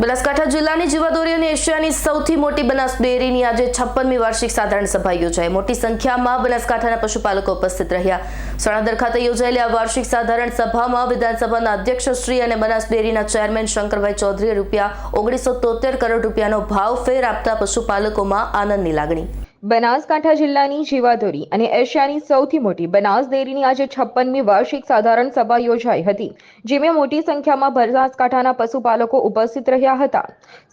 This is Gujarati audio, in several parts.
બનાસકાંઠા જિલ્લાની જીવાદોરી અને એશિયાની સૌથી મોટી બનાસ ડેરીની આજે છપ્પનમી વાર્ષિક સાધારણ સભા યોજાઈ. મોટી સંખ્યામાં બનાસકાંઠાના પશુપાલકો ઉપસ્થિત રહ્યા. સણાદર ખાતે યોજાયેલી આ વાર્ષિક સાધારણ સભામાં વિધાનસભાના અધ્યક્ષ શ્રી અને બનાસ ડેરીના ચેરમેન શંકરભાઈ ચૌધરીએ રૂપિયા ઓગણીસો તોતેર કરોડ રૂપિયાનો ભાવ ફેર આપતા પશુપાલકોમાં આનંદની લાગણી. બનાસકાંઠા જિલ્લાની જીવાદોરી અને એશિયાની સૌથી મોટી બનાસ ડેરીની આજે છપ્પનમી વાર્ષિક સાધારણ સભા યોજાઈ હતી, જેમાં મોટી સંખ્યામાં બનાસકાંઠાના પશુપાલકો ઉપસ્થિત રહ્યા હતા.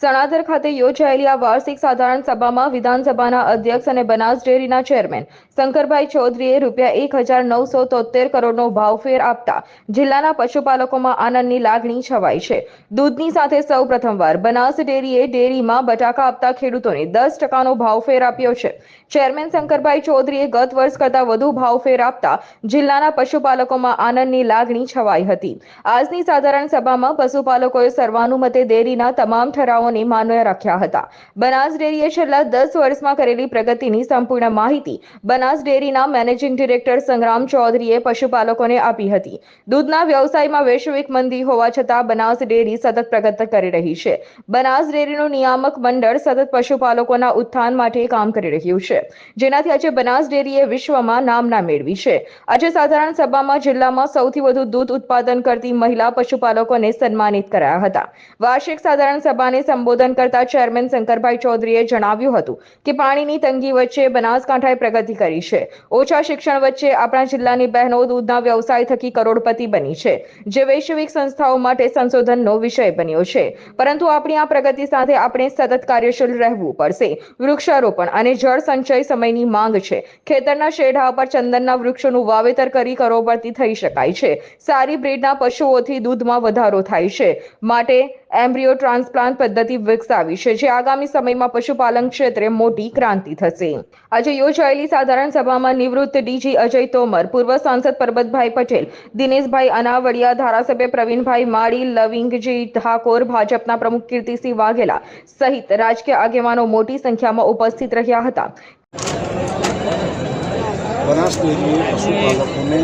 સણાદર ખાતે યોજાયેલી આ વાર્ષિક સાધારણ સભામાં વિધાનસભાના અધ્યક્ષ અને બનાસ ડેરીના ચેરમેન શંકરભાઈ ચૌધરીએ રૂપિયા એક હજાર નવસો તોતેર કરોડનો ભાવફેર આપતા જિલ્લાના પશુપાલકોમાં આનંદની લાગણી છવાઈ છે. દૂધની સાથે સૌ પ્રથમવાર બનાસ ડેરીએ ડેરીમાં બટાકા આપતા ખેડૂતોને દસ ટકાનો ભાવફેર આપ્યો છે. ચેરમેન શંકરભાઈ ચૌધરીએ ગત વર્ષ કરતાં વધુ ભાવફેર આપતા જિલ્લાના પશુપાલકોમાં આનંદની લાગણી છવાઈ હતી. આજની સાધારણ સભામાં પશુપાલકોએ સર્વાનુમતે ડેરીના તમામ ઠરાવોને માન્ય રાખ્યા હતા. બનાસ ડેરીએ છેલ્લા દસ વર્ષમાં કરેલી પ્રગતિની સંપૂર્ણ માહિતી બનાસ ડેરીના મેનેજિંગ ડિરેક્ટર સંગ્રામ ચૌધરીએ પશુપાલકોને આપી હતી. દૂધના વ્યવસાયમાં વૈશ્વિક મંદી હોવા છતાં બનાસ ડેરી સતત પ્રગતિ કરી રહી છે. બનાસ ડેરીનું નિયામક મંડળ સતત પશુપાલકોના ઉત્થાન માટે કામ કરી રહ્યું છે. જેનાથી આજે બનાસ ડેરીએ વિશ્વમાં નામના મેળવી છે. આજે સાધારણ સભામાં જિલ્લામાં સૌથી વધુ દૂધ ઉત્પાદન કરતી મહિલા પશુપાલકોને સન્માનિત કરાયા હતા. વાર્ષિક સાધારણ સભાને સંબોધન કરતા ચેરમેન શંકરભાઈ ચૌધરીએ જણાવ્યું હતું કે પાણીની તંગી વચ્ચે બનાસકાંઠાએ પ્રગતિ કરી છે. ઓછા શિક્ષણ વચ્ચે આપણા જિલ્લાની બહેનો દૂધના વ્યવસાય થકી કરોડપતિ બની છે, જે વૈશ્વિક સંસ્થાઓ માટે સંશોધનનો વિષય બન્યો છે. પરંતુ આપણી આ પ્રગતિ સાથે આપણે સતત કાર્યશીલ રહેવું પડશે. વૃક્ષારોપણ અને જળ સંચય સમયની માંગ છે. ખેતરના શેઢા પર ચંદનના વૃક્ષોનું વાવેતર કરી કરોબરતી થઈ શકાય છે. સારી બ્રીડના પશુઓથી દૂધમાં વધારો થાય છે. માટે એમ્બ્રિયો ટ્રાન્સપ્લાન્ટ પદ્ધતિ વિકસાવી છે, જે આગામી સમયમાં પશુપાલન ક્ષેત્રે મોટી ક્રાંતિ થશે. આજે યોજાયેલી સાધારણ સભામાં નિવૃત્ત ડીજી અજય તોમર, પૂર્વ સાંસદ પરબતભાઈ પટેલ, દિનેશભાઈ અનાવડિયા, ધારાસભ્ય પ્રવીણભાઈ માળી, લવિંગજી ઠાકોર, ભાજપના પ્રમુખ કીર્તિસિંહ વાઘેલા સહિત રાજકીય આગેવાનો મોટી સંખ્યામાં ઉપસ્થિત રહ્યા હતા. બનાસ ડેરીએ પશુપાલકોને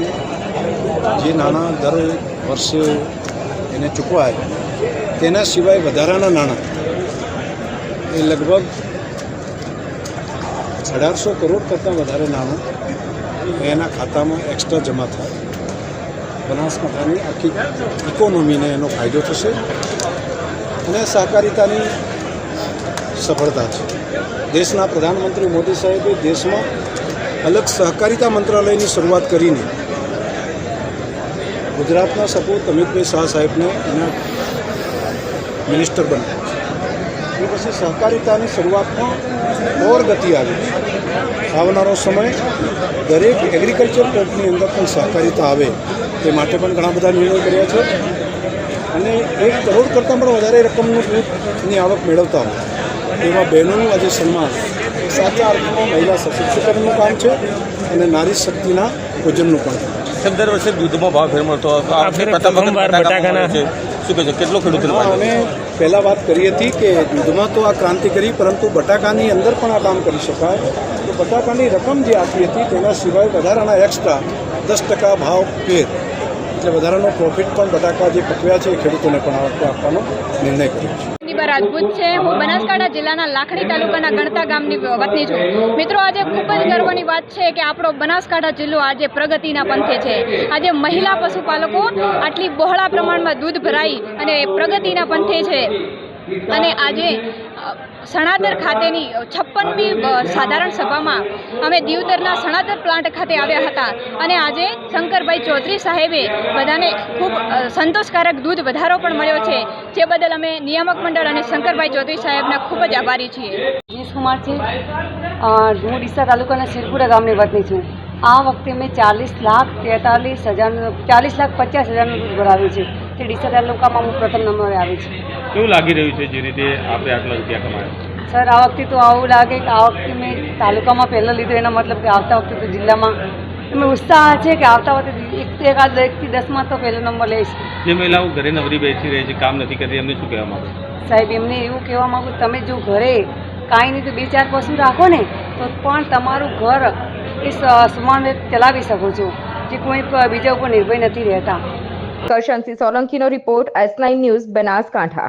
જે નાણાં દર વર્ષે એને ચૂકવાય, તેના સિવાય વધારાના નાણાં એ લગભગ અઢારસો કરોડ કરતાં વધારે નાણાં એના ખાતામાં એક્સ્ટ્રા જમા થાય. બનાસકાંઠાની આખી ઇકોનોમીને એનો ફાયદો થશે અને સહકારિતાની સફળતા છે દેશના પ્રધાનમંત્રી મોદી સાહેબે દેશમાં અલગ સહકારિતા મંત્રાલયની શરૂઆત કરીને ગુજરાતના સપૂત અમિતભાઈ શાહ સાહેબને એના મિનિસ્ટર બનાવ્યા છે. એ પછી સહકારિતાની શરૂઆતમાં ઓર ગતિ આવી આવનારો સમય દરેક એગ્રીકલ્ચર પ્લેટની અંદર પણ સહકારિતા આવે તે માટે પણ ઘણા બધા નિર્ણયો કર્યા છે. અને એક કરોડ કરતાં પણ વધારે રકમનું દૂધની આવક મેળવતા હોય. એવા બહેનોનું આજે સન્માન. સાચા અર્થમાં મહિલા સશક્તિકરણનું કામ છે અને નારી શક્તિના પૂજનનું પણ. કામ છે. દર વર્ષે દૂધમાં ભાવ ફેર મળતો હતો શું કહે છે? કેટલો ખેડૂતોને અમે પહેલાં વાત કરી હતી કે દૂધમાં તો આ ક્રાંતિ કરી પરંતુ બટાકાની અંદર પણ આ કામ કરી શકાય. તો બટાકાની રકમ જે આપી હતી તેના સિવાય વધારાના એક્સ્ટ્રા દસ ટકા ભાવ ફેર. એટલે વધારાનો પ્રોફિટ પણ બટાકા જે પકવ્યા છે એ ખેડૂતોને પણ આપવાનો નિર્ણય કર્યો છે. રાજપૂત છે. હું બનાસકાંઠા જિલ્લાના લાખણી તાલુકાના ગણતા ગામની વતની છું. મિત્રો, આજે ખૂબ જ ગર્વની વાત છે કે આપણો બનાસકાંઠા જિલ્લો આજે પ્રગતિના પંથે છે. આજે મહિલા પશુપાલકો આટલી બહોળા પ્રમાણમાં દૂધ ભરાઈ અને પ્રગતિના પંથે છે. અને આજે સણાદર ખાતેની છપ્પનમી સાધારણ સભામાં અમે દીવદરના સણાદર પ્લાન્ટ ખાતે આવ્યા હતા. અને આજે શંકરભાઈ ચૌધરી સાહેબે બધાને ખૂબ સંતોષકારક દૂધ વધારો પણ મળ્યો છે. જે બદલ અમે નિયામક મંડળ અને શંકરભાઈ ચૌધરી સાહેબના ખૂબ જ આભારી છીએ. દિનેશ કુમાર છે. હું ડીસા તાલુકાના શિરપુરા ગામની વતની છું. આ વખતે મેં ચાલીસ લાખ તેતાલીસ હજારનું, ચાલીસ લાખ પચાસ હજારનું દૂધ ભરાવ્યું છે. તે ડીસા તાલુકામાં હું પ્રથમ નંબરે આવી છું. કેવું લાગી રહ્યું છે જે રીતે આપણે આટલા રૂપિયા કમાયા? સર આ વખતે તો આવું લાગે કે આ વખતે મેં તાલુકામાં પહેલો લીધો એનો મતલબ કે આવતા વખતે તો જિલ્લામાં એમાં ઉત્સાહ છે કે આવતા વખતે એક એકાદ એકથી દસમાં તો પહેલો નંબર લઈશ. જે મહિલાઓ ઘરે નવરી બેસી રહી છે કામ નથી કરતી એમને શું કહેવા માંગો? સાહેબ એમને એવું કહેવા માગું તમે જો ઘરે કાંઈ નહીં તો બે ચાર પશુ રાખો ને તો પણ તમારું ઘર એ સમાન ચલાવી શકો છો જે કોઈ બીજા ઉપર નિર્ભય નથી રહેતા. Karshansinh સોલંકીનો report S nine news Banaskantha.